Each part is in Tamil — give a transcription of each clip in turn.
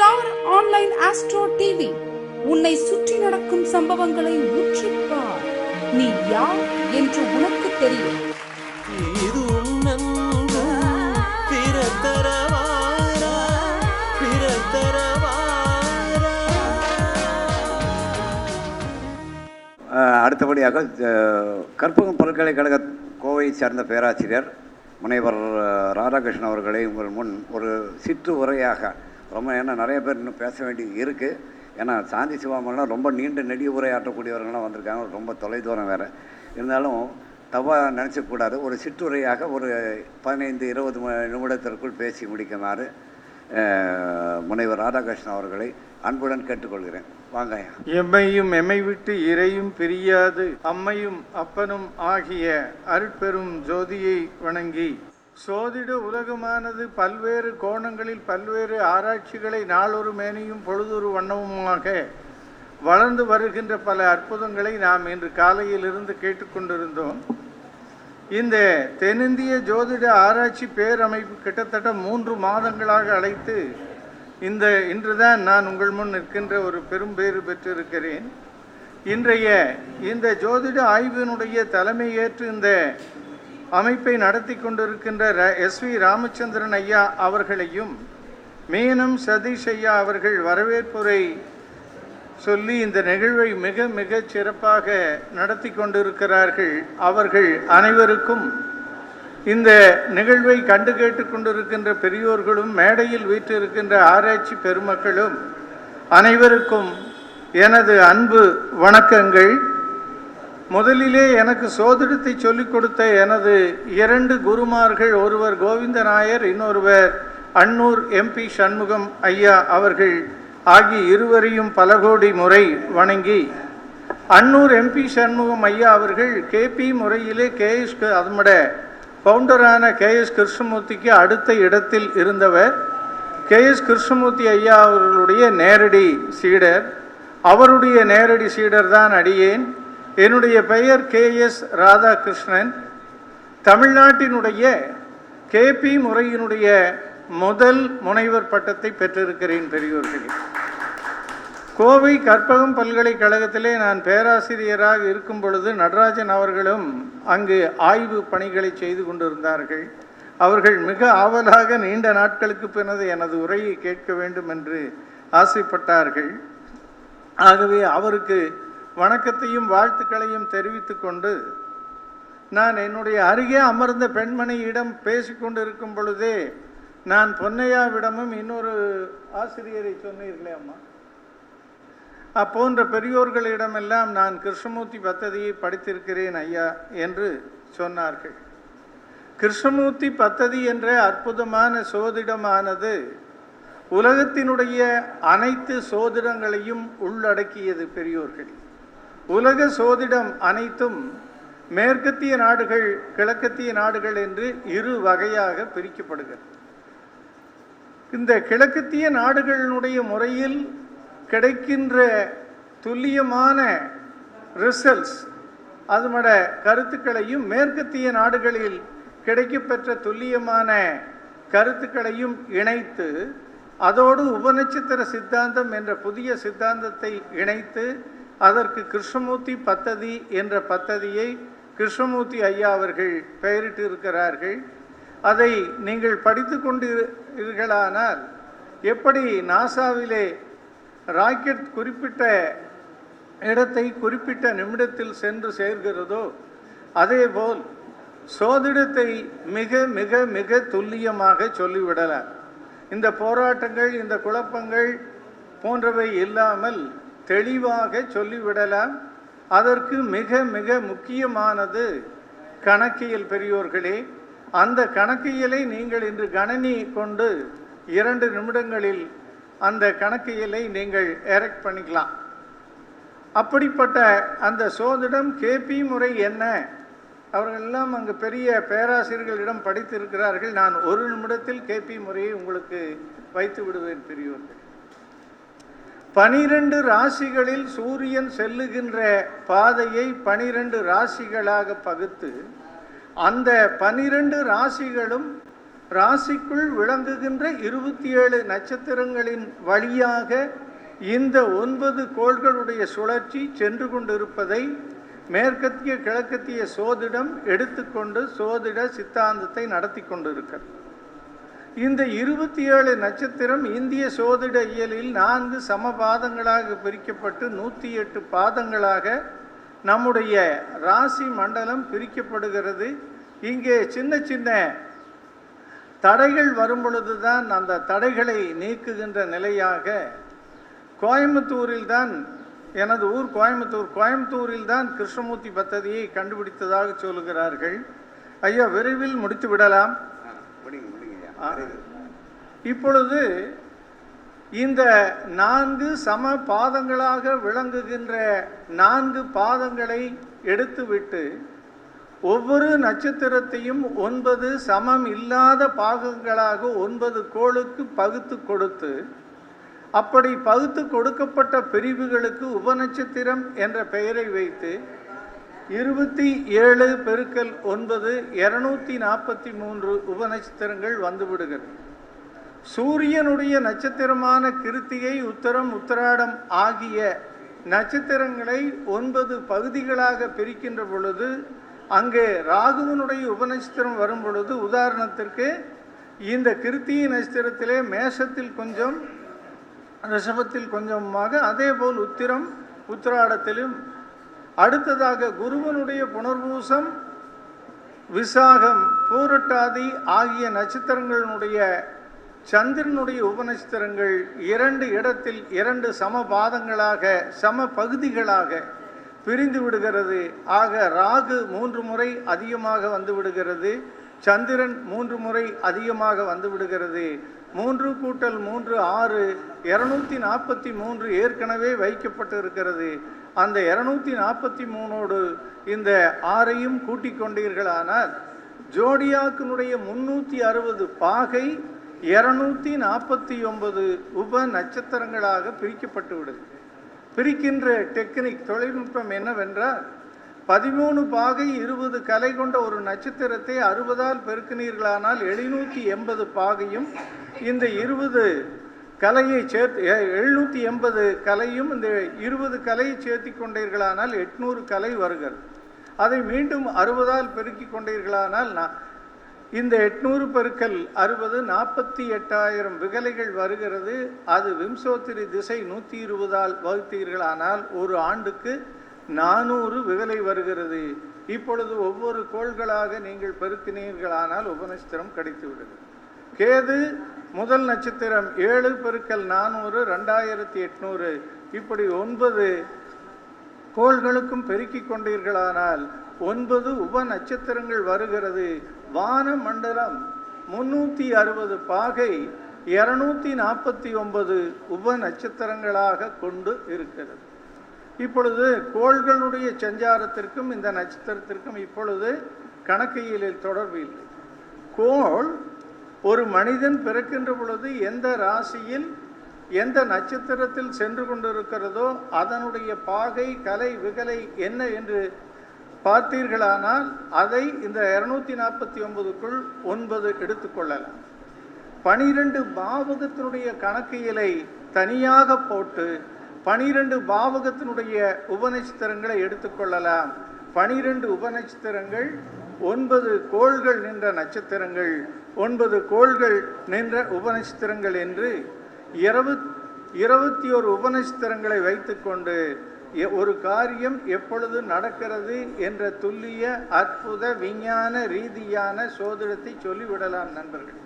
Star online astro TV. உன்னை சுற்றி நடக்கும் சம்பவங்களை உற்றுப்பார் நீ யார் என்று உனக்கு தெரியும். இது உன்னன்பு பிறத்தரவாரா அடுத்தபடியாக கற்பகம் பல்கலைக்கழக கோவையை சேர்ந்த பேராசிரியர் முனைவர் ராதாகிருஷ்ணன் அவர்களை உங்கள் முன் ஒரு சிற்று உரையாக ரொம்ப ஏன்னா நிறைய பேர் இன்னும் பேச வேண்டியது இருக்குது ஏன்னா சாந்தி சிவாமெல்லாம் ரொம்ப நீண்ட நெடிய உரையாற்றக்கூடியவர்கள்லாம் வந்திருக்காங்க. ரொம்ப தொலைதூரம் வேறு. இருந்தாலும் தப்பாக நினச்சக்கூடாது ஒரு சிற்றுரையாக ஒரு பதினைந்து இருபது ம- நிமிடத்திற்குள் பேசி முடிக்குமாறு முனைவர் ராதாகிருஷ்ணன் அவர்களை அன்புடன் கேட்டுக்கொள்கிறேன். வாங்க எம்மையும் எம்மை விட்டு இறையும் பிரியாது. அம்மையும் அப்பனும் ஆகிய அருட்பெரும் ஜோதியை வணங்கி சோதிட உலகமானது பல்வேறு கோணங்களில் பல்வேறு ஆராய்ச்சிகளை நாளொரு மேனியும் பொழுதொரு வண்ணமுமாக வளர்ந்து வருகின்ற பல அற்புதங்களை நாம் இன்று காலையிலிருந்து கேட்டுக்கொண்டிருந்தோம். இந்த தென்னிந்திய ஜோதிட ஆராய்ச்சி பேரமைப்பு கிட்டத்தட்ட மூன்று மாதங்களாக அழைத்து இந்த இன்றுதான் நான் உங்கள் முன் நிற்கின்ற ஒரு பெரும் பேறு பெற்றிருக்கிறேன். இன்றைய இந்த ஜோதிட ஆய்வினுடைய தலைமை ஏற்று இந்த அமைப்பை நடத்தி கொண்டிருக்கின்ற ர- எஸ் வி ராமச்சந்திரன் ஐயா அவர்களையும் மேனும் சதீஷ் ஐயா அவர்கள் வரவேற்புரை சொல்லி இந்த நிகழ்வை மிக மிக சிறப்பாக நடத்தி கொண்டிருக்கிறார்கள். அவர்கள் அனைவருக்கும் இந்த நிகழ்வை கண்டு கேட்டு கொண்டிருக்கின்ற பெரியோர்களும் மேடையில் வீற்றிருக்கின்ற ஆராய்ச்சி பெருமக்களும் அனைவருக்கும் எனது அன்பு வணக்கங்கள். முதலிலே எனக்கு சோதிடத்தை சொல்லிக் கொடுத்த எனது இரண்டு குருமார்கள் ஒருவர் கோவிந்த நாயர் இன்னொருவர் அன்னூர் எம்பி சண்முகம் ஐயா அவர்கள் ஆகிய இருவரையும் பல கோடி முறை வணங்கி அன்னூர் எம்பி சண்முகம் ஐயா அவர்கள் கேபி முறையிலே கேஎஸ் அதமட ஃபவுண்டரான கேஎஸ் கிருஷ்ணமூர்த்திக்கு அடுத்த இடத்தில் இருந்தவர் கேஎஸ் கிருஷ்ணமூர்த்தி ஐயா அவர்களுடைய நேரடி சீடர். அவருடைய நேரடி சீடர் தான் அடியேன். என்னுடைய பெயர் கேஎஸ் ராதாகிருஷ்ணன். தமிழ்நாட்டினுடைய கேபி முறையினுடைய முதல் முனைவர் பட்டத்தை பெற்றிருக்கிறேன் பெரியோர்களே. கோவை கற்பகம் பல்கலைக்கழகத்திலே நான் பேராசிரியராக இருக்கும் பொழுது நடராஜன் அவர்களும் அங்கு ஆய்வு பணிகளை செய்து கொண்டிருந்தார்கள். அவர்கள் மிக ஆவலாக நீண்ட நாட்களுக்கு பின்னது எனது உரையை கேட்க வேண்டும் என்று ஆசைப்பட்டார்கள். ஆகவே அவருக்கு வணக்கத்தையும் வாழ்த்துக்களையும் தெரிவித்து கொண்டு நான் என்னுடைய அருகே அமர்ந்த பெண்மணியிடம் பேசிக்கொண்டிருக்கும் பொழுதே நான் பொன்னையாவிடமும் இன்னொரு ஆசிரியரை சொன்னீர்களே அம்மா. அப்போன்ற பெரியோர்களிடமெல்லாம் நான் கிருஷ்ணமூர்த்தி பத்ததியை படித்திருக்கிறேன் ஐயா என்று சொன்னார்கள். கிருஷ்ணமூர்த்தி பத்ததி என்ற அற்புதமான சோதிடமானது உலகத்தினுடைய அனைத்து சோதிடங்களையும் உள்ளடக்கியது பெரியோர்கள். உலக சோதிடம் அனைத்தும் மேற்கத்திய நாடுகள் கிழக்கத்திய நாடுகள் என்று இரு வகையாக பிரிக்கப்படுகிறது. இந்த கிழக்கத்திய நாடுகளினுடைய முறையில் கிடைக்கின்ற துல்லியமான ரிசல்ட்ஸ் அதுமட கருத்துக்களையும் மேற்கத்திய நாடுகளில் கிடைக்கப்பெற்ற துல்லியமான கருத்துக்களையும் இணைத்து அதோடு உபநட்சத்திர சித்தாந்தம் என்ற புதிய சித்தாந்தத்தை இணைத்து அதற்கு கிருஷ்ணமூர்த்தி பத்ததி என்ற பத்ததியை கிருஷ்ணமூர்த்தி ஐயா அவர்கள் பெயரிட்டு இருக்கிறார்கள் அதை நீங்கள் படித்து கொண்டீர்களானால் எப்படி நாசாவிலே ராக்கெட் குறிப்பிட்ட இடத்தை குறிப்பிட்ட நிமிடத்தில் சென்று சேர்கிறதோ அதேபோல் சோதிடத்தை மிக மிக மிக துல்லியமாக சொல்லிவிடலாம். இந்த போராட்டங்கள் இந்த குழப்பங்கள் போன்றவை இல்லாமல் தெளிவாக சொல்லிவிடலாம். அதற்கு மிக மிக முக்கியமானது கணக்கியல் பெரியோர்களே. அந்த கணக்கியலை நீங்கள் இன்று கணனி கொண்டு இரண்டு நிமிடங்களில் அந்த கணக்கியலை நீங்கள் எரெக்ட் பண்ணிக்கலாம். அப்படிப்பட்ட அந்த சோதிடம் கேபி முறை என்ன? அவர்கள் எல்லாம் அங்கு பெரிய பேராசிரியர்களிடம் படித்திருக்கிறார்கள். நான் ஒரு நிமிடத்தில் கேபி முறையை உங்களுக்கு வைத்து விடுவேன் பெரியோர்கள். பனிரெண்டு ராசிகளில் சூரியன் செல்லுகின்ற பாதையை பனிரெண்டு ராசிகளாக பகுத்து அந்த பனிரெண்டு ராசிகளும் ராசிக்குள் விளங்குகின்ற இருபத்தி ஏழு நட்சத்திரங்களின் வழியாக இந்த ஒன்பது கோள்களுடைய சுழற்சி சென்று கொண்டிருப்பதை மேற்கத்திய கிழக்கத்திய சோதிடம் எடுத்துக்கொண்டு சோதிட சித்தாந்தத்தை நடத்தி கொண்டிருக்கிறது. இந்த இருபத்தி ஏழு நட்சத்திரம் இந்திய சோதிட இயலில் நான்கு சம பாதங்களாக பிரிக்கப்பட்டு நூற்றி எட்டு பாதங்களாக நம்முடைய ராசி மண்டலம் பிரிக்கப்படுகிறது. இங்கே சின்ன சின்ன தடைகள் வரும் பொழுதுதான் அந்த தடைகளை நீக்குகின்ற நிலையாக கோயம்புத்தூரில் தான் எனது ஊர் கோயம்புத்தூர் கோயம்புத்தூரில் தான் கிருஷ்ணமூர்த்தி பத்ததியை கண்டுபிடித்ததாக சொல்லுகிறார்கள். ஐயா விரைவில் முடித்து விடலாம் ஆ, முடிங்க முடிங்க ஐயா ஆ. தெரியுது. இப்பொழுது இந்த நான்கு சம பாதங்களாக விளங்குகின்ற நான்கு பாதங்களை எடுத்துவிட்டு ஒவ்வொரு நட்சத்திரத்தையும் ஒன்பது சமம் இல்லாத பாகங்களாக ஒன்பது கோளுக்கு பகுத்து கொடுத்து அப்படி பகுத்து கொடுக்கப்பட்ட பிரிவுகளுக்கு உபநட்சத்திரம் என்ற பெயரை வைத்து இருபத்தி ஏழு பெருக்கல் ஒன்பது இருநூத்தி நாற்பத்தி மூன்று உபநட்சத்திரங்கள் வந்துவிடுகிறது. சூரியனுடைய நட்சத்திரமான கிருத்திகை உத்தரம் உத்தராடம் ஆகிய நட்சத்திரங்களை ஒன்பது பகுதிகளாக பிரிக்கின்ற பொழுது அங்கே ராகுவனுடைய உபநட்சத்திரம் வரும் பொழுது உதாரணத்திற்கு இந்த கிருத்திய நட்சத்திரத்திலே மேஷத்தில் கொஞ்சம் ரிஷபத்தில் கொஞ்சமாக அதேபோல் உத்திரம் உத்திராடத்திலும் அடுத்ததாக குருவனுடைய புனர்பூசம் விசாகம் பூரட்டாதி ஆகிய நட்சத்திரங்களினுடைய சந்திரனுடைய உபநட்சத்திரங்கள் இரண்டு இடத்தில் இரண்டு சம பாதங்களாக சம பகுதிகளாக பிரிந்து விடுகிறது. ஆக ராகு மூன்று முறை அதிகமாக வந்து விடுகிறது. சந்திரன் மூன்று முறை அதிகமாக வந்து விடுகிறது. மூன்று கூட்டல் மூன்று ஆறு இருநூத்தி நாற்பத்தி மூன்று ஏற்கனவே வைக்கப்பட்டு இருக்கிறது அந்த இரநூத்தி நாற்பத்தி மூணோடு இந்த ஆறையும் கூட்டிக் கொண்டீர்களானால் ஜோடியாக்கினுடைய முன்னூற்றி அறுபது பாகை இரநூத்தி நாற்பத்தி ஒன்பது உப நட்சத்திரங்களாக பிரிக்கப்பட்டு விடுது. பிரிக்கின்ற டெக்னிக் தொழில்நுட்பம் என்னவென்றால் பதிமூணு பாகை இருபது கலை கொண்ட ஒரு நட்சத்திரத்தை அறுபதால் பெருக்கினீர்களானால் எழுநூற்றி எண்பது பாகையும் இந்த இருபது கலையை சேர்த்து எழுநூற்றி எண்பது கலையும் இந்த இருபது கலையை சேர்த்தி கொண்டீர்களானால் எட்நூறு கலை வருகிறது. அதை மீண்டும் அறுபதால் பெருக்கி கொண்டீர்களானால் நான் இந்த எட்நூறு பெருக்கல் அறுபது நாற்பத்தி எட்டாயிரம் விகலைகள் வருகிறது. அது விம்சோத்திரி திசை நூற்றி இருபதால் வகுத்தீர்களானால் ஒரு ஆண்டுக்கு நானூறு விகலை வருகிறது. இப்பொழுது ஒவ்வொரு கோள்களாக நீங்கள் பெருக்கினீர்களானால் உபநட்சத்திரம் கிடைத்துவிடுது கேது முதல் நட்சத்திரம் ஏழு பெருக்கல் நானூறு ரெண்டாயிரத்தி எட்நூறு. இப்படி ஒன்பது கோள்களுக்கும் பெருக்கிக் கொண்டீர்களானால் ஒன்பது உப நட்சத்திரங்கள் வருகிறது. வான மண்டலம் முன்னூற்றி அறுபது பாகை இரநூத்தி நாற்பத்தி ஒன்பது உப நட்சத்திரங்களாக கொண்டு இருக்கிறது. இப்பொழுது கோள்களுடைய சஞ்சாரத்திற்கும் இந்த நட்சத்திரத்திற்கும் இப்பொழுது கணக்கியலில் தொடர்பு இல்லை கோள் ஒரு மனிதன் பிறக்கின்ற பொழுது எந்த ராசியில் எந்த நட்சத்திரத்தில் சென்று கொண்டிருக்கிறதோ அதனுடைய பாகை கலை விகலை என்ன என்று பார்த்தீர்களானால் அதை இந்த இரநூத்தி நாற்பத்தி ஒன்பதுக்குள் ஒன்பது எடுத்துக்கொள்ளலாம் பனிரெண்டு பாவகத்தினுடைய கணக்கியலை தனியாக போட்டு பனிரெண்டு பாவகத்தினுடைய உபநட்சத்திரங்களை எடுத்துக்கொள்ளலாம் பனிரெண்டு உபநட்சத்திரங்கள் ஒன்பது கோள்கள் நின்ற நட்சத்திரங்கள் ஒன்பது கோள்கள் நின்ற உபநட்சத்திரங்கள் என்று இரவு இருபத்தி ஒரு உபநட்சத்திரங்களை வைத்துக்கொண்டு எ- ஒரு காரியம் எப்பொழுது நடக்கிறது என்ற துல்லிய அற்புத விஞ்ஞான ரீதியான சோதிடத்தை சொல்லிவிடலாம் நண்பர்கள்.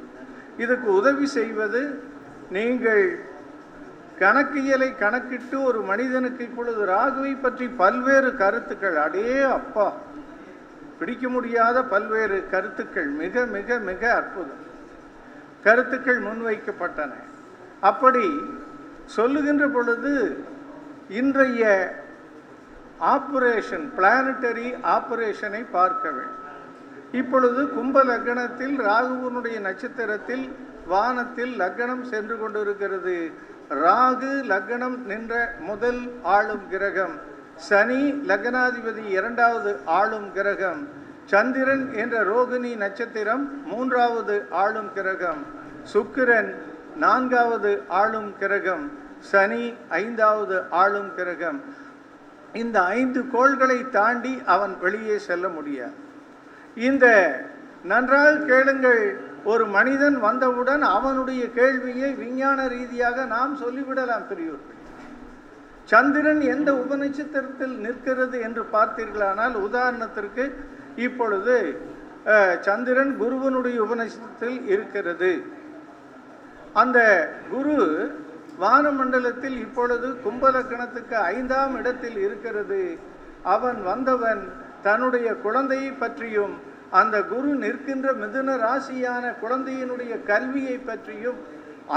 இதுக்கு உதவி செய்வது நீங்கள் கணக்கியலை கணக்கிட்டு ஒரு மனிதனுக்கு இப்பொழுது ராகுவை பற்றி பல்வேறு கருத்துக்கள். அடே அப்பா. பிடிக்க முடியாத பல்வேறு கருத்துக்கள். மிக மிக மிக அற்புதம். கருத்துக்கள் முன்வைக்கப்பட்டன. அப்படி சொல்லுகின்ற பொழுது இன்றைய ஆப்ரேஷன் பிளானட்டரி ஆப்ரேஷனை பார்க்க வேண்டும். இப்பொழுது கும்ப லக்னத்தில் ராகுவனுடைய நட்சத்திரத்தில் வானத்தில் லக்னம் சென்று கொண்டிருக்கிறது. ராகு லக்னம் நின்ற முதல் ஆளும் கிரகம். சனி லக்னாதிபதி இரண்டாவது ஆளும் கிரகம். சந்திரன் என்ற ரோகிணி நட்சத்திரம் மூன்றாவது ஆளும் கிரகம். சுக்கிரன் நான்காவது ஆளும் கிரகம். சனி ஐந்தாவது ஆளும் கிரகம். இந்த ஐந்து கோள்களை தாண்டி அவன் வெளியே செல்ல முடியாது. இந்த நன்றாக கேளுங்கள் ஒரு மனிதன் வந்தவுடன் அவனுடைய கேள்வியை விஞ்ஞான ரீதியாக நாம் சொல்லிவிடலாம் பெரியோர்கள். சந்திரன் எந்த உபநட்சத்திரத்தில் நிற்கிறது என்று பார்த்தீர்களானால் உதாரணத்திற்கு இப்பொழுது சந்திரன் குருவனுடைய உபநட்சத்திரத்தில் இருக்கிறது. அந்த குரு வானமண்டலத்தில் இப்பொழுது கும்பலக்கணத்துக்கு ஐந்தாம் இடத்தில் இருக்கிறது. அவன் வந்தவன் தன்னுடைய குழந்தையை பற்றியும் அந்த குரு நிற்கின்ற மிதுன ராசியான குழந்தையினுடைய கல்வியை பற்றியும்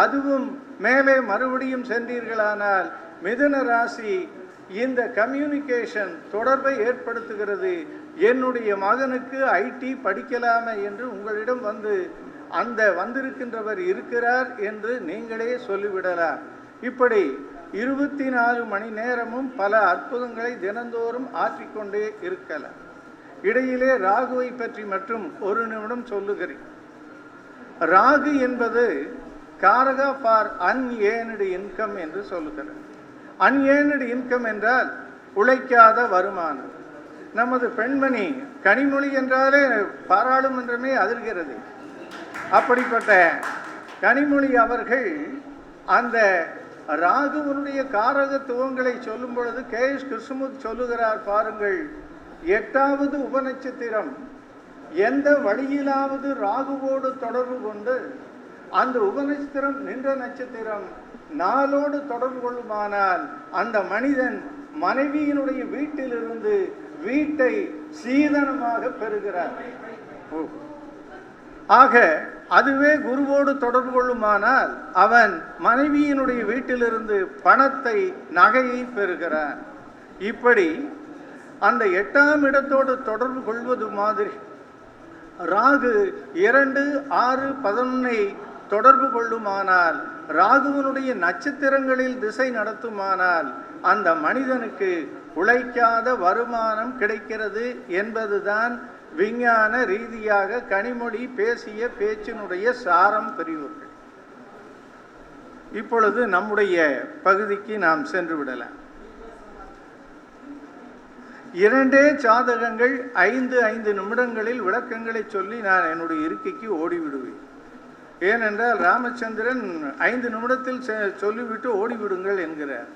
அதுவும் மேலே மறுபடியும் சென்றீர்களானால் மிதுன ராசி இந்த கம்யூனிகேஷன் தொடர்பை ஏற்படுத்துகிறது. என்னுடைய மகனுக்கு ஐடி படிக்கலாமே என்று உங்களிடம் வந்து அந்த வந்திருக்கின்றவர் இருக்கிறார் என்று நீங்களே சொல்லிவிடலாம். இப்படி இருபத்தி நாலு மணி நேரமும் பல அற்புதங்களை தினந்தோறும் ஆற்றிக்கொண்டே இருக்கலாம். இடையிலே ராகுவை பற்றி மற்றும் ஒரு நிமிடம் சொல்லுகிறேன். ராகு என்பது காரகா ஃபார் அன்ஏனடு இன்கம் என்று சொல்லுகிறது. அன்ஏனடு இன்கம் என்றால் உழைக்காத வருமானம். நமது பெண்மணி கனிமொழி என்றாலே பாராளுமன்றமே அதிர்கிறது. அப்படிப்பட்ட கனிமொழி அவர்கள் அந்த ராகுவனுடைய காரகத்துவங்களை சொல்லும் பொழுது கே எஸ் கிருஷ்ணமூர்த்தி சொல்லுகிறார் பாருங்கள். எட்டாவது உபநட்சத்திரம். எந்த வழியிலாவது ராகுவோடு தொடர்பு கொண்டு அந்த உபநட்சத்திரம் நின்ற நட்சத்திரம் நாளோடு தொடர்பு கொள்ளுமானால் அந்த மனிதன் மனைவியினுடைய வீட்டிலிருந்து வீட்டை சீதனமாக பெறுகிறார். ஓ. ஆக அதுவே குருவோடு தொடர்பு கொள்ளுமானால் அவன் மனைவியினுடைய வீட்டிலிருந்து பணத்தை நகையை பெறுகிறான். இப்படி அந்த எட்டாம் இடத்தோடு தொடர்பு கொள்வது மாதிரி. ராகு இரண்டு ஆறு பதினொன்னை தொடர்பு கொள்ளுமானால் ராகுவனுடைய நட்சத்திரங்களில் திசை நடத்துமானால் அந்த மனிதனுக்கு உழைக்காத வருமானம் கிடைக்கிறது என்பதுதான் விஞ்ஞான ரீதியாக கனிமொழி பேசிய பேச்சினுடைய சாரம் பெரியவர்கள் இப்பொழுது நம்முடைய பகுதிக்கு நாம் சென்று விடலாம். இரண்டே சாதகங்கள் ஐந்து ஐந்து நிமிடங்களில் விளக்கங்களை சொல்லி நான் என்னுடைய இருக்கைக்கு ஓடிவிடுவேன். ஏனென்றால் ராமச்சந்திரன் ஐந்து நிமிடத்தில் செ- சொல்லிவிட்டு ஓடிவிடுங்கள் என்கிறார்.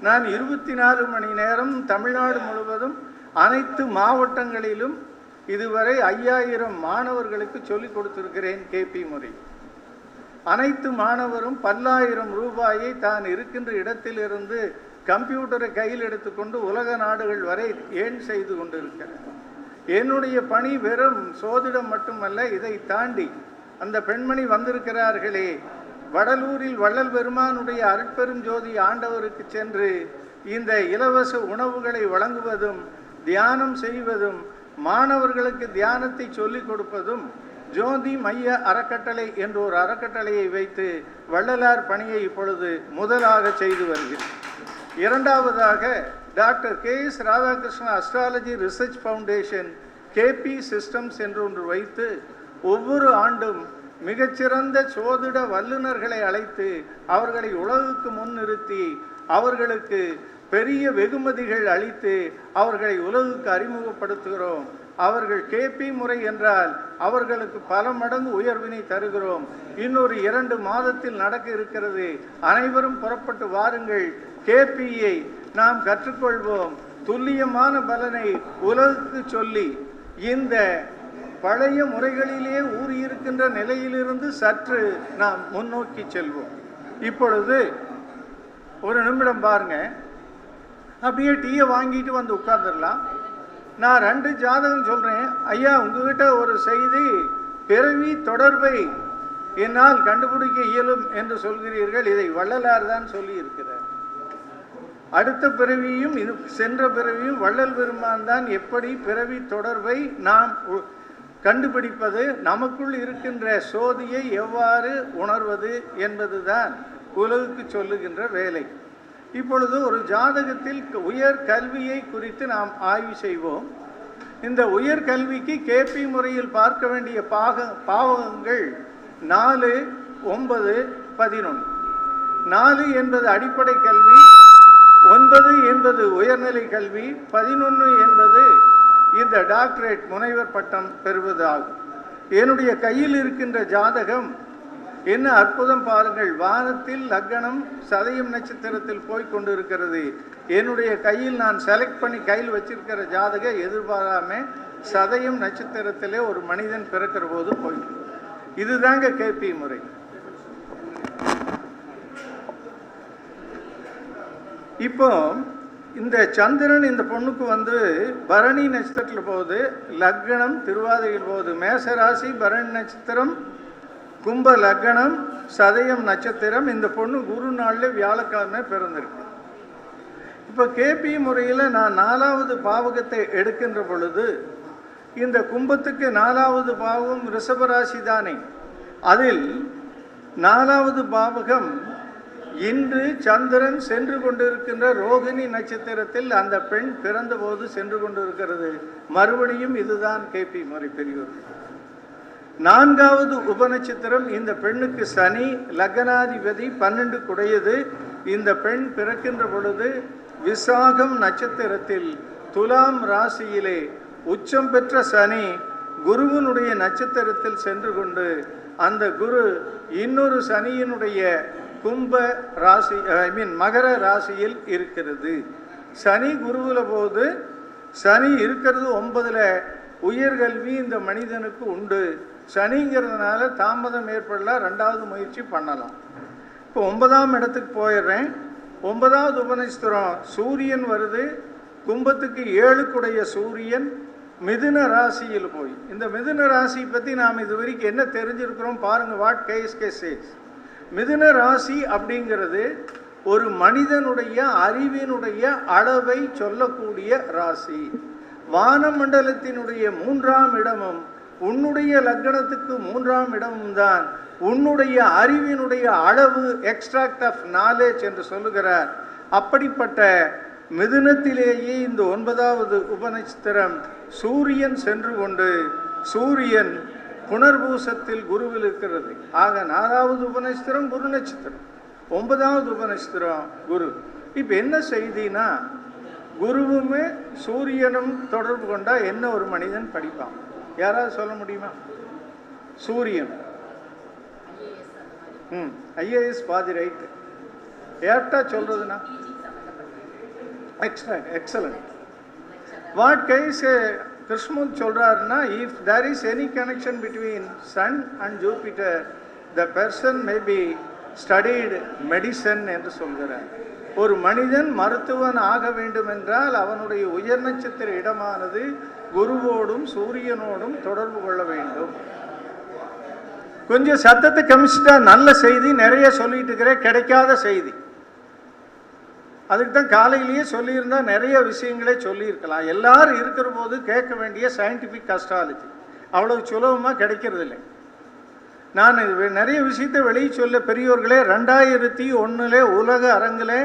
நான் இருபத்தி நாலு மணி நேரம் தமிழ்நாடு முழுவதும் அனைத்து மாவட்டங்களிலும் இதுவரை ஐயாயிரம் மாணவர்களுக்கு சொல்லிக் கொடுத்திருக்கிறேன் கேபி முறை அனைத்து மாணவரும் பல்லாயிரம் ரூபாயை தான் இருக்கின்ற இடத்திலிருந்து கம்ப்யூட்டரை கையில் எடுத்துக்கொண்டு உலக நாடுகள் வரை ஏன் செய்து கொண்டிருக்கிறார் என்னுடைய பணி வெறும் சோதிடம் மட்டுமல்ல இதை தாண்டி அந்த பெண்மணி வந்திருக்கிறார்களே வடலூரில் வள்ளல் பெருமானுடைய அருட்பெரும் ஜோதி ஆண்டவருக்கு சென்று இந்த இலவச உணவுகளை வழங்குவதும் தியானம் செய்வதும் மாணவர்களுக்கு தியானத்தை சொல்லிக் கொடுப்பதும் ஜோதி மைய அறக்கட்டளை என்ற ஒரு அறக்கட்டளையை வைத்து வள்ளலார் பணியை இப்பொழுது முதலாக செய்து வருகிறேன். இரண்டாவதாக doctor K S Radhakrishnan astrology research foundation KP systems என்று ஒன்று வைத்து ஒவ்வொரு ஆண்டும் மிகச்சிறந்த சோதிட வல்லுநர்களை அழைத்து அவர்களை உலகுக்கு முன்னிறுத்தி அவர்களுக்கு பெரிய வெகுமதிகள் அளித்து அவர்களை உலகுக்கு அறிமுகப்படுத்துகிறோம். அவர்கள் கேபி முறை என்றால் அவர்களுக்கு பல மடங்கு உயர்வினை தருகிறோம். இன்னொரு இரண்டு மாதத்தில் நடக்க இருக்கிறது. அனைவரும் புறப்பட்டு வாருங்கள். கேபியை நாம் கற்றுக்கொள்வோம். துல்லியமான பலனை உலகுக்கு சொல்லி இந்த பழைய முறைகளிலே ஊறியிருக்கின்ற நிலையிலிருந்து சற்று நாம் முன்னோக்கி செல்வோம். இப்பொழுது ஒரு நிமிடம் பாருங்க. அப்படியே டீயை வாங்கிட்டு வந்து உட்கார்ந்துடலாம். நான் ரெண்டு ஜாதகம் சொல்கிறேன் ஐயா உங்ககிட்ட ஒரு செய்தி பிறவி தொடர்பை என்னால் கண்டுபிடிக்க இயலும் என்று சொல்கிறீர்கள். இதை வள்ளலார் தான் சொல்லி இருக்கிறார் அடுத்த பிறவியும் இது சென்ற பிறவியும் வள்ளல் பெருமான் தான் எப்படி பிறவி தொடர்பை நாம் உ- கண்டுபிடிப்பது நமக்குள் இருக்கின்ற சோதியை எவ்வாறு உணர்வது என்பதுதான் உலகுக்கு சொல்லுகின்ற வேலை. இப்பொழுது ஒரு ஜாதகத்தில் உயர் கல்வியை குறித்து நாம் ஆய்வு செய்வோம். இந்த உயர்கல்விக்கு கேபி முறையில் பார்க்க வேண்டிய பாக பாவகங்கள் நாலு ஒன்பது பதினொன்று. நாலு என்பது அடிப்படை கல்வி ஒன்பது என்பது உயர்நிலை கல்வி பதினொன்று என்பது இந்த டாக்டரேட் முனைவர் பட்டம் பெறுவது ஆகும் என்னுடைய கையில் இருக்கின்ற ஜாதகம் என்ன அற்புதம் பாருங்கள். வானத்தில் லக்னம் சதயம் நட்சத்திரத்தில் போய் கொண்டு இருக்கிறது என்னுடைய கையில் நான் செலக்ட் பண்ணி கையில் வச்சிருக்கிற ஜாதக எதிர்பாராம சதயம் நட்சத்திரத்திலே ஒரு மனிதன் பிறக்கிற போது போய் இதுதாங்க கேபி முறை. இப்போ இந்த சந்திரன் இந்த பொண்ணுக்கு வந்து பரணி நட்சத்திரத்தில் போகுது லக்னம் திருவாதிரையில் போகுது. மேச ராசி பரணி நட்சத்திரம் கும்ப லக்னம் சதயம் நட்சத்திரம். இந்த பொண்ணு குரு நாளில் வியாழக்கிழமை பிறந்திருக்கு. இப்போ கேபி முறையில் நான் நாலாவது பாவகத்தை எடுக்கின்ற பொழுது இந்த கும்பத்துக்கு நாலாவது பாவகம் ரிஷபராசி தானே. அதில் நாலாவது பாவகம் இன்று சந்திரன் சென்று கொண்டிருக்கின்ற ரோகிணி நட்சத்திரத்தில் அந்த பெண் பிறந்தபோது சென்று கொண்டிருக்கிறது. மறுபடியும் இதுதான் கேபி முறை பெரியோர். நான்காவது உபநட்சத்திரம் இந்த பெண்ணுக்கு சனி லக்னாதிபதி பன்னெண்டு குடையது இந்த பெண் பிறக்கின்ற பொழுது விசாகம் நட்சத்திரத்தில் துலாம் ராசியிலே உச்சம் பெற்ற சனி குருவினுடைய நட்சத்திரத்தில் சென்று கொண்டு அந்த குரு இன்னொரு சனியினுடைய கும்ப ராசி ஐ மீன் மகர ராசியில் இருக்கிறது. சனி குருவில் போது சனி இருக்கிறது ஒன்பதில் உயர்கல்வி இந்த மனிதனுக்கு உண்டு. சனிங்கிறதுனால தாமதம் ஏற்படலாம் ரெண்டாவது முயற்சி பண்ணலாம். இப்போ ஒன்பதாம் இடத்துக்கு போயிடுறேன். ஒன்பதாவது உபநட்சத்திரம் சூரியன் வருது. கும்பத்துக்கு ஏழுக்குடைய சூரியன் மிதுன ராசியில் போய். இந்த மிதுன ராசி பற்றி நாம் இது வரைக்கும் என்ன தெரிஞ்சிருக்கிறோம் பாருங்க வாட் கேஸ் கேஸ் சேஸ் மிதுன ராசி அப்படிங்கிறது ஒரு மனிதனுடைய அறிவினுடைய அளவை சொல்லக்கூடிய ராசி. வானமண்டலத்தினுடைய மூன்றாம் இடமும் உன்னுடைய லக்னத்துக்கு மூன்றாம் இடமும் தான். உன்னுடைய அறிவினுடைய அளவு எக்ஸ்ட்ராக்ட் ஆஃப் நாலேஜ் என்று சொல்லுகிறார். அப்படிப்பட்ட மிதுனத்திலேயே இந்த ஒன்பதாவது உபநட்சத்திரம் சூரியன் சென்று கொண்டு சூரியன் புனர்பூசத்தில் குருவில் இருக்கிறது. ஆக நாலாவது உபநட்சத்திரம் குரு நட்சத்திரம். ஒன்பதாவது உபநட்சத்திரம் குரு. இப்போ என்ன செய்தினா குருவுமே சூரியனும் தொடர்பு கொண்டா என்ன ஒரு மனிதன் படிப்பான்? யாராவது சொல்ல முடியுமா? சூரியன். ம் ஐஏஎஸ் பாதி ரைட்டு. ஏப்டா சொல்றதுன்னா? Extra excellent what guys Krishnamurthy சொல்கிறாருன்னா if there is any connection between sun and Jupiter the person may be studied medicine என்று சொல்கிறார். ஒரு மனிதன் மருத்துவன் ஆக வேண்டும் என்றால் அவனுடைய உயர் நட்சத்திர இடமானது குருவோடும் சூரியனோடும் தொடர்பு கொள்ள வேண்டும். கொஞ்சம் சத்தத்தை கமிச்சிட்டா நல்ல செய்தி நிறைய சொல்லிட்டு இருக்கிறேன் கிடைக்காத செய்தி. அதுக்கு தான் காலையிலேயே சொல்லியிருந்தால் நிறைய விஷயங்களே சொல்லியிருக்கலாம். எல்லாரும் இருக்கிற போது கேட்க வேண்டிய சயின்டிஃபிக் அஸ்ட்ராலஜி அவ்வளவு சுலபமாக கிடைக்கிறது இல்லை நான் இது நிறைய விஷயத்தை வெளியே சொல்ல பெரியோர்களே ரெண்டாயிரத்தி ஒன்றில் உலக அரங்கில்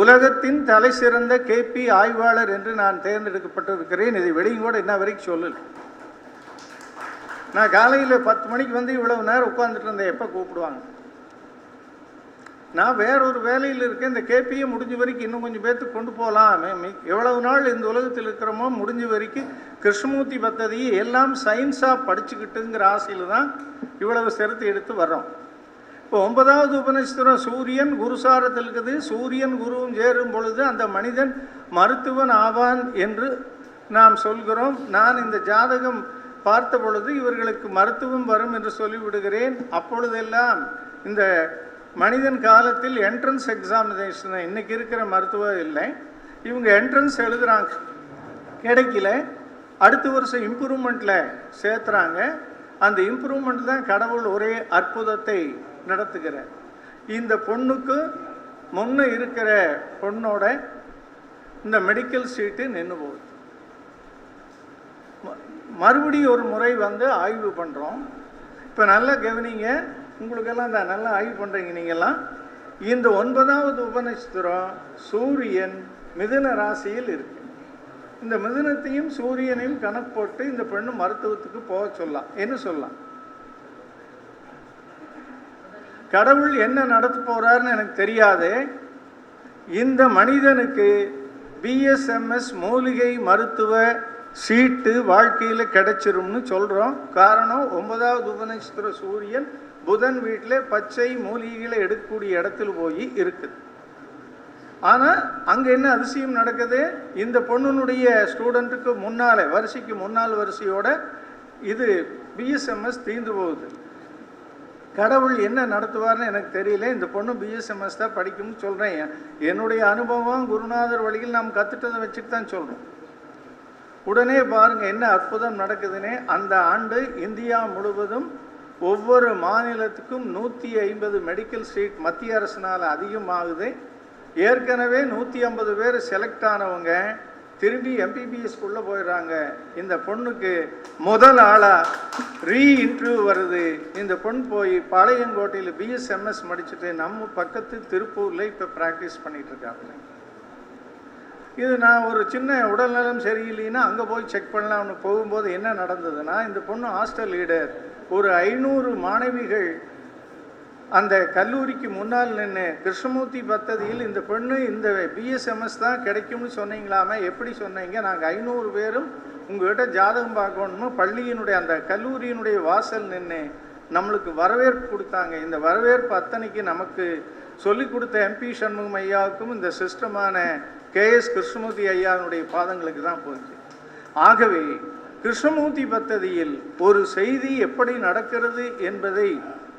உலகத்தின் தலை சிறந்த கேபி ஆய்வாளர் என்று நான் தேர்ந்தெடுக்கப்பட்டிருக்கிறேன். இதை வெளியும் கூட இன்ன வரைக்கும் சொல்லலை. நான் காலையில் பத்து மணிக்கு வந்து இவ்வளவு நேரம் உட்காந்துட்டு இருந்தேன். எப்போ கூப்பிடுவாங்க? நான் வேறொரு வேலையில் இருக்கேன். இந்த கேபியை முடிஞ்ச வரைக்கும் இன்னும் கொஞ்சம் பேர்த்துக்கு கொண்டு போகலாம். எவ்வளவு நாள் இந்த உலகத்தில் இருக்கிறோமோ முடிஞ்ச வரைக்கும் கிருஷ்ணமூர்த்தி பத்ததியை எல்லாம் சயின்ஸாக படிச்சுக்கிட்டுங்கிற ஆசையில் தான் இவ்வளவு சிரத்தை எடுத்து வர்றோம். இப்போ ஒன்பதாவது உபநிஷத்துரம் சூரியன் குருசாரத்தில் இருக்குது. சூரியன் குருவும் சேரும் பொழுது அந்த மனிதன் மருத்துவன் ஆவான் என்று நாம் சொல்கிறோம். நான் இந்த ஜாதகம் பார்த்த பொழுது இவர்களுக்கு மருத்துவம் வரும் என்று சொல்லிவிடுகிறேன். அப்பொழுதெல்லாம் இந்த மனிதன் காலத்தில் என்ட்ரன்ஸ் எக்ஸாமினேஷன் இன்னைக்கு இருக்கிற மருத்துவம் இல்லை. இவங்க என்ட்ரன்ஸ் எழுதுகிறாங்க கிடைக்கல. அடுத்த வருஷம் இம்ப்ரூவ்மெண்ட்டில் சேர்த்துறாங்க. அந்த இம்ப்ரூவ்மெண்ட் தான் கடவுள் ஒரே அற்புதத்தை நடத்துகிறார். இந்த பொண்ணுக்கு முன்ன இருக்கிற பொண்ணோட இந்த மெடிக்கல் சீட்டு நின்று போகுது. மறுபடியும் ஒரு முறை வந்து ஆய்வு பண்ணுறோம் இப்போ நல்லா கவனிங்க. உங்களுக்கெல்லாம் தான் நல்லா ஆய்வு பண்ணுறீங்க நீங்கள்லாம் இந்த ஒன்பதாவது உபநட்சத்திரம் சூரியன் மிதுன ராசியில் இருக்கு. இந்த மிதுனத்தையும் சூரியனையும் கணக்கு போட்டு இந்த பெண்ணு மருத்துவத்துக்கு போக சொல்லலாம். என்ன சொல்லலாம்? கடவுள் என்ன நடத்த போகிறாருன்னு எனக்கு தெரியாது. இந்த மனிதனுக்கு பிஎஸ்எம்எஸ் மூலிகை மருத்துவ சீட்டு வாழ்க்கையில் கிடைச்சிரும்னு சொல்கிறோம் காரணம் ஒன்பதாவது உபநட்சத்திர சூரியன் புதன் வீட்டில் பச்சை மூலிகைகளை எடுக்கக்கூடிய இடத்துல போய் இருக்குது ஆனால் அங்கே என்ன அதிசயம் நடக்குது? இந்த பொண்ணுனுடைய ஸ்டூடெண்ட்டுக்கு முன்னால் வரிசைக்கு முன்னால் வரிசையோட இது பிஎஸ்எம்எஸ் தீர்ந்து போகுது. கடவுள் என்ன நடத்துவார்னு எனக்கு தெரியல. இந்த பொண்ணு பிஎஸ்எம்எஸ் தான் படிக்கும்னு சொல்கிறேன் என்னுடைய அனுபவம் குருநாதர் வழியில் நாம் கற்றுட்டதை வச்சுட்டு தான் சொல்கிறோம் உடனே பாருங்கள் என்ன அற்புதம் நடக்குதுன்னே. அந்த ஆண்டு இந்தியா முழுவதும் ஒவ்வொரு மாநிலத்துக்கும் நூற்றி ஐம்பது மெடிக்கல் சீட் மத்திய அரசினால் அதிகமாகுது. ஏற்கனவே நூற்றி ஐம்பது பேர் செலக்ட் ஆனவங்க திரும்பி எம்பிபிஎஸ்க்குள்ளே போயிடுறாங்க. இந்த பொண்ணுக்கு முதல் ஆளாக ரீ இன்டர்வியூ வருது. இந்த பொண்ணு போய் பாளையங்கோட்டையில் பிஎஸ்எம்எஸ் முடிச்சுட்டு நம்ம பக்கத்து திருப்பூரில் இப்போ ப்ராக்டிஸ் பண்ணிகிட்ருக்காங்க இது நான் ஒரு சின்ன உடல்நலம் சரியில்லைன்னா அங்கே போய் செக் பண்ணலாம்னு போகும்போது என்ன நடந்ததுன்னா இந்த பொண்ணு ஹாஸ்டல் லீடர் ஒரு ஐநூறு மாணவிகள் அந்த கல்லூரிக்கு முன்னால் நின்று கிருஷ்ணமூர்த்தி பத்ததியில் இந்த பெண்ணு இந்த பிஎஸ்எம்எஸ் தான் கிடைக்கும்னு சொன்னீங்களாமே எப்படி சொன்னீங்க? நாங்கள் ஐநூறு பேரும் உங்கள்கிட்ட ஜாதகம் பார்க்கணும்னு பள்ளியினுடைய அந்த கல்லூரியினுடைய வாசல் நின்று நம்மளுக்கு வரவேற்பு கொடுத்தாங்க. இந்த வரவேற்பு அத்தனைக்கு நமக்கு சொல்லிக் கொடுத்த எம்பி சண்முகம் ஐயாவுக்கும் இந்த சிஸ்டமான கேஎஸ் கிருஷ்ணமூர்த்தி ஐயாவுடைய பாதங்களுக்கு தான் போச்சு. ஆகவே கிருஷ்ணமூர்த்தி பத்ததியில் ஒரு செய்தி எப்படி நடக்கிறது என்பதை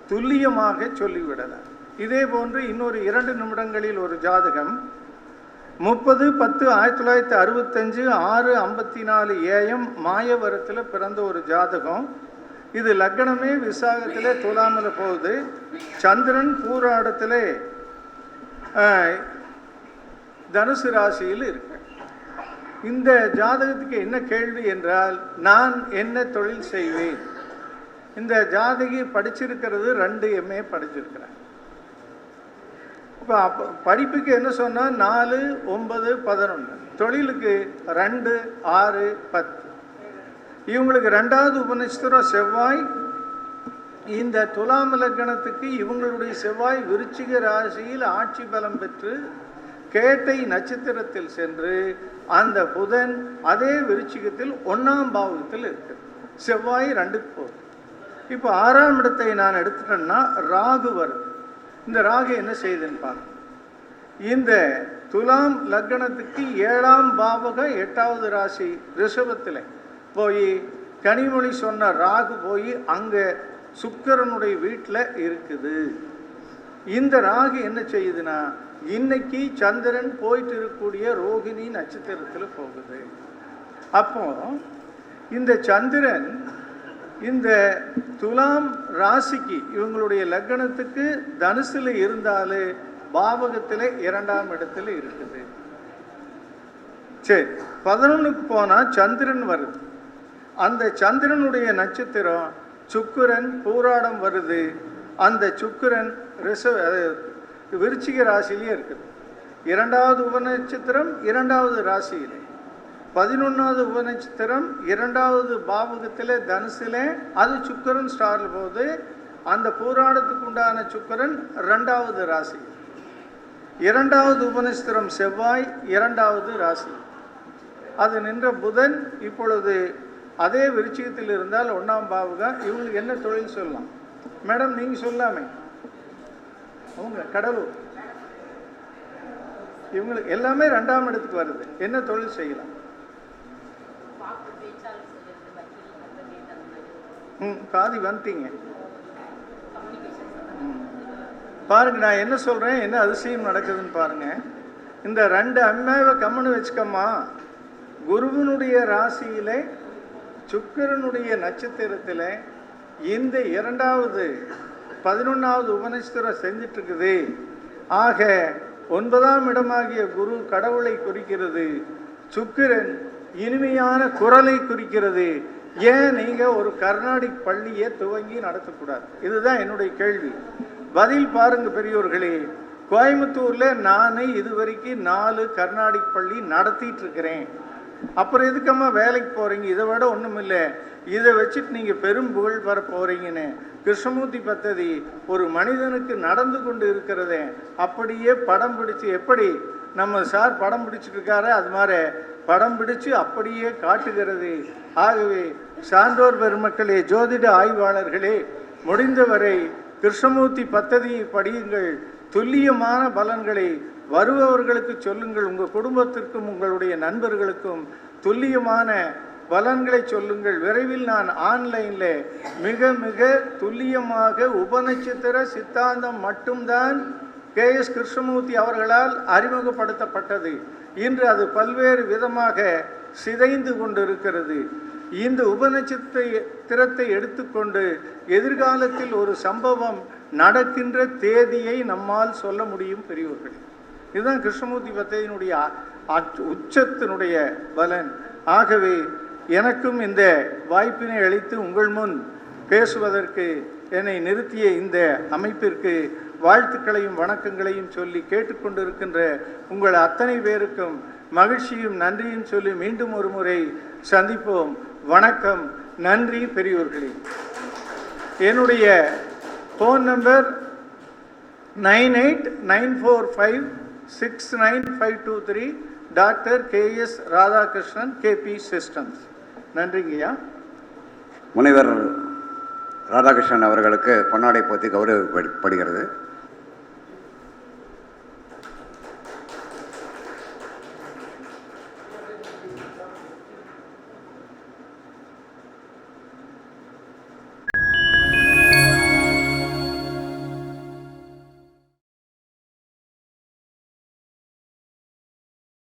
துல்லியமாக சொல்லிவிடலாம். இதே போன்று இன்னொரு இரண்டு நிமிடங்களில் ஒரு ஜாதகம். முப்பது பத்து ஆயிரத்தி தொள்ளாயிரத்தி அறுபத்தஞ்சு ஆறு ஐம்பத்தி நாலு ஏஎம் மாயவரத்தில் பிறந்த ஒரு ஜாதகம். இது லக்னமே விசாகத்தில் துலாமில் போகுது. சந்திரன் பூராடத்தில் தனுசு ராசியில் இருக்கு. இந்த ஜாதகத்துக்கு என்ன கேள்வி என்றால் நான் என்ன தொழில் செய்வேன்? இந்த ஜாதகி படிச்சிருக்கிறது ரெண்டு எம்ஏ படிச்சிருக்கிறேன் இப்போ அப்போ படிப்புக்கு என்ன சொன்னால் நாலு ஒன்பது பதினொன்று தொழிலுக்கு ரெண்டு ஆறு பத்து. இவங்களுக்கு ரெண்டாவது உபநட்சத்திரம் செவ்வாய் இந்த துலாம் லக்கணத்துக்கு இவங்களுடைய செவ்வாய் விருச்சிக ராசியில் ஆட்சி பலம் பெற்று கேட்டை நட்சத்திரத்தில் சென்று அந்த புதன் அதே விருச்சிகத்தில் ஒன்றாம் பாவகத்தில் இருக்குது செவ்வாய் ரெண்டுக்கு போகுது. இப்போ ஆறாம் இடத்தை நான் எடுத்துட்டேன்னா ராகு வருது. இந்த ராகு என்ன செய்யுதுன்னு பாருங்க. இந்த துலாம் லக்னத்துக்கு ஏழாம் பாவகம் எட்டாவது ராசி ரிஷபத்தில் போய் கனிமொழி சொன்ன ராகு போய் அங்கே சுக்கிரனுடைய வீட்டில் இருக்குது. இந்த ராகு என்ன செய்யுதுன்னா இன்னைக்கு சந்திரன் போயிட்டு இருக்கக்கூடிய ரோகிணி நட்சத்திரத்தில் போகுது. அப்போ இந்த சந்திரன் இந்த துலாம் ராசிக்கு இவங்களுடைய லக்னத்துக்கு தனுசில் இருந்தாலே பாவகத்தில் இரண்டாம் இடத்துல இருக்குது. சரி பதினொன்றுக்கு போனால் சந்திரன் வருது. அந்த சந்திரனுடைய நட்சத்திரம் சுக்கரன் பூராடம் வருது. அந்த சுக்கரன் ரிசர்வ் விருச்சிக ராசியிலே இருக்குது இரண்டாவது உபநட்சத்திரம் இரண்டாவது ராசியிலே. பதினொன்றாவது உபநட்சத்திரம் இரண்டாவது பாவகத்தில் தனுசில். அது சுக்கரன் ஸ்டாரில் போது அந்த போராடத்துக்கு உண்டான சுக்கரன் ரெண்டாவது ராசி. இரண்டாவது உபநட்சத்திரம் செவ்வாய் இரண்டாவது ராசி. அது நின்ற புதன் இப்பொழுது அதே விருச்சிகத்தில் இருந்தால் ஒன்றாம் பாவகம். இவங்களுக்கு என்ன தொழில் சொல்லலாம்? மேடம் நீங்கள் சொல்லாமே. அவங்க கடலூர் இவங்களுக்கு எல்லாமே ரெண்டாம் இடத்துக்கு வருது. என்ன தொழில் செய்யலாம்? ம் பாதி வந்துட்டீங்க ம். பாருங்க நான் என்ன சொல்கிறேன் என்ன அதிசயம் நடக்குதுன்னு பாருங்க. இந்த ரெண்டு அம்மாவை கம்முன்னு வச்சுக்கம்மா. குருவினுடைய ராசியிலே சுக்கிரனுடைய நட்சத்திரத்தில் இந்த இரண்டாவது பதினொன்றாவது உபநட்சத்திரம் செஞ்சிட்டு இருக்குது ஆக ஒன்பதாம் இடமாகிய குரு கடவுளை குறிக்கிறது. சுக்கிரன் இனிமையான குரலை குறிக்கிறது. ஏன் நீங்கள் ஒரு கர்நாடிக் பள்ளியை துவங்கி நடத்தக்கூடாது? இதுதான் என்னுடைய கேள்வி. பதில் பாருங்க பெரியோர்களே. கோயம்புத்தூரில் நான் இதுவரைக்கும் நாலு கர்நாடிக் பள்ளி நடத்திட்டு இருக்கிறேன் அப்புறம் எதுக்கம்மா வேலைக்கு போகிறீங்க இதை விட ஒன்றும் இல்லை இதை வச்சுட்டு நீங்கள் பெரும் புகழ் பெற போகிறீங்கன்னு கிருஷ்ணமூர்த்தி பத்ததி ஒரு மனிதனுக்கு நடந்து கொண்டு இருக்கிறதே அப்படியே படம் பிடிச்சி எப்படி நம்ம சார் படம் பிடிச்சிருக்காரு அது மாதிரி படம் பிடிச்சு அப்படியே காட்டுகிறது. ஆகவே சான்றோர் பெருமக்களே ஜோதிட ஆய்வாளர்களே முடிந்தவரை கிருஷ்ணமூர்த்தி பத்ததியை படியுங்கள். துல்லியமான பலன்களை வருபவர்களுக்கு சொல்லுங்கள். உங்கள் குடும்பத்திற்கும் உங்களுடைய நண்பர்களுக்கும் துல்லியமான பலன்களை சொல்லுங்கள். விரைவில் நான் ஆன்லைனில் மிக மிக துல்லியமாக உபநட்சத்திர சித்தாந்தம் மட்டும்தான் கே. எஸ். கிருஷ்ணமூர்த்தி அவர்களால் அறிமுகப்படுத்தப்பட்டது. இன்று அது பல்வேறு விதமாக சிதைந்து கொண்டிருக்கிறது. இந்த உபநட்சத்திரத்தை எடுத்துக்கொண்டு எதிர்காலத்தில் ஒரு சம்பவம் நடக்கின்ற தேதியை நம்மால் சொல்ல முடியும் பெரியவர்கள் இதுதான் கிருஷ்ணமூர்த்தி பத்தையினுடைய உச்சத்தினுடைய பலன். ஆகவே எனக்கும் இந்த வாய்ப்பினை அளித்து உங்கள் முன் பேசுவதற்கு என்னை நிறுத்திய இந்த அமைப்பிற்கு வாழ்த்துக்களையும் வணக்கங்களையும் சொல்லி கேட்டுக்கொண்டிருக்கின்ற உங்கள் அத்தனை பேருக்கும் மகிழ்ச்சியும் நன்றியும் சொல்லி மீண்டும் ஒரு முறை சந்திப்போம். வணக்கம். நன்றி பெரியோர்களே. என்னுடைய phone number nine eight nine four five six nine five two three doctor KS Radhakrishnan KP systems. நன்றிங்கய்யா. முனைவர் ராதாகிருஷ்ணன் அவர்களுக்கு பொன்னாடை போத்தி கௌரவப்படுகிறது.